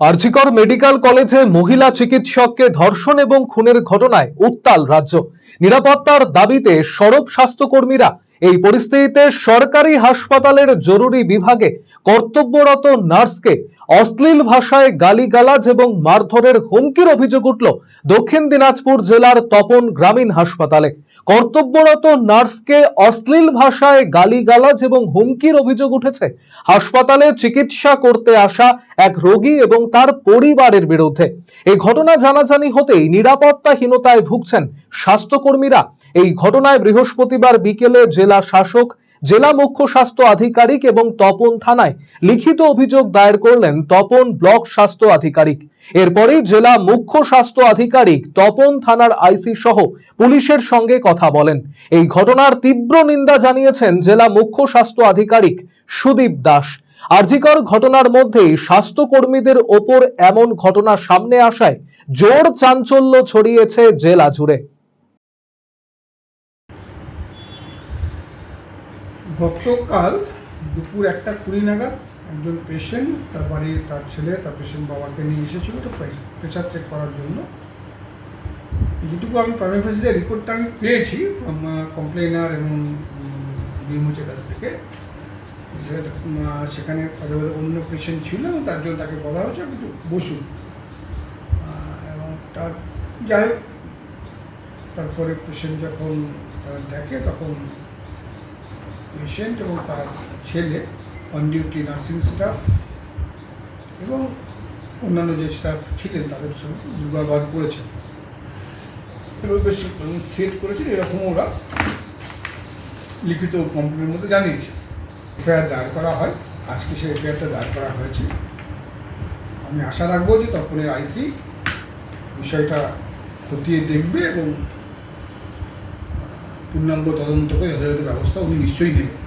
RG Kar medical কলেজে মহিলা চিকিৎসককে ধর্ষণ এবং খুনের ঘটনায় উত্তাল রাজ্য। নিরাপত্তার দাবিতে সরব স্বাস্থ্যকর্মীরা এই পরিস্থিতিতে সরকারি হাসপাতালের জরুরি বিভাগে কর্তব্যরত নার্সকে অশ্লীল ভাষায় গালিগালাজ এবং মারধরের হুমকির অভিযোগ উঠল দক্ষিণ দিনাজপুর জেলার তপন গ্রামীণ হাসপাতালে। কর্তব্যরত নার্সকে অশ্লীল ভাষায় গালিগালাজ এবং হুমকির অভিযোগ উঠেছে। হাসপাতালে চিকিৎসা করতে আসা এক রোগী এবং তার পরিবারের বিরুদ্ধে। এই ঘটনা জানাজানি হতেই নিরাপত্তাহীনতায় ভুগছেন স্বাস্থ্যকর্মীরা। এই ঘটনায় বৃহস্পতিবার বিকেলে জেলা শাসক, জেলা মুখ্য স্বাস্থ্য আধিকারিক এবং তপন থানায় লিখিত অভিযোগ দায়ের করলেন তপন ব্লক স্বাস্থ্য আধিকারিক। এরপরেই জেলা মুখ্য স্বাস্থ্য আধিকারিক তপন থানার আইসি সহ পুলিশের সঙ্গে কথা বলেন। এই ঘটনার তীব্র নিন্দা জানিয়েছেন জেলা মুখ্য স্বাস্থ্য আধিকারিক সুদীপ দাস। আরজিকর ঘটনার মধ্যেই স্বাস্থ্যকর্মীদের ওপর এমন ঘটনা সামনে আসায় জোর চাঞ্চল্য ছড়িয়েছে জেলা জুড়ে। গতকাল দুপুর একটা কুড়ি নাগাদ একজন পেশেন্ট তার বাড়ির তার ছেলে, তার পেশেন্ট বাবাকে নিয়ে এসেছিল তো প্রেশার চেক করার জন্য। যেটুকু আমি প্রাইমারি ফেসিসে রিপোর্টটা আমি পেয়েছি কমপ্লেনার এবং বিএমওচের কাছ থেকে। সেখানে অন্য পেশেন্ট ছিল এবং তার জন্য তাকে বলা হয়েছে একটু বসুন। এবং তার, যাই হোক, তারপরে পেশেন্ট যখন দেখে তখন পেশেন্ট এবং তার ছেলে অন ডিউটি নার্সিং স্টাফ এবং অন্যান্য যে স্টাফ ছিলেন তাদের সঙ্গে দুর্ব্যবহার করেছেন। এবং বেশ থ্রেট করেছেন, এরকম ওরা লিখিত কমপ্লেনের মধ্যে জানিয়েছে। এফআইআর দায়ের করা হয়, আজকে সেই এফআইআরটা দায়ের করা হয়েছে। আমি আশা রাখব যে তপনের আইসি বিষয়টা খতিয়ে দেখবে এবং পূর্ণাঙ্গ তদন্ত করে যথাযথ ব্যবস্থা উনি নিশ্চয়ই নেবেন।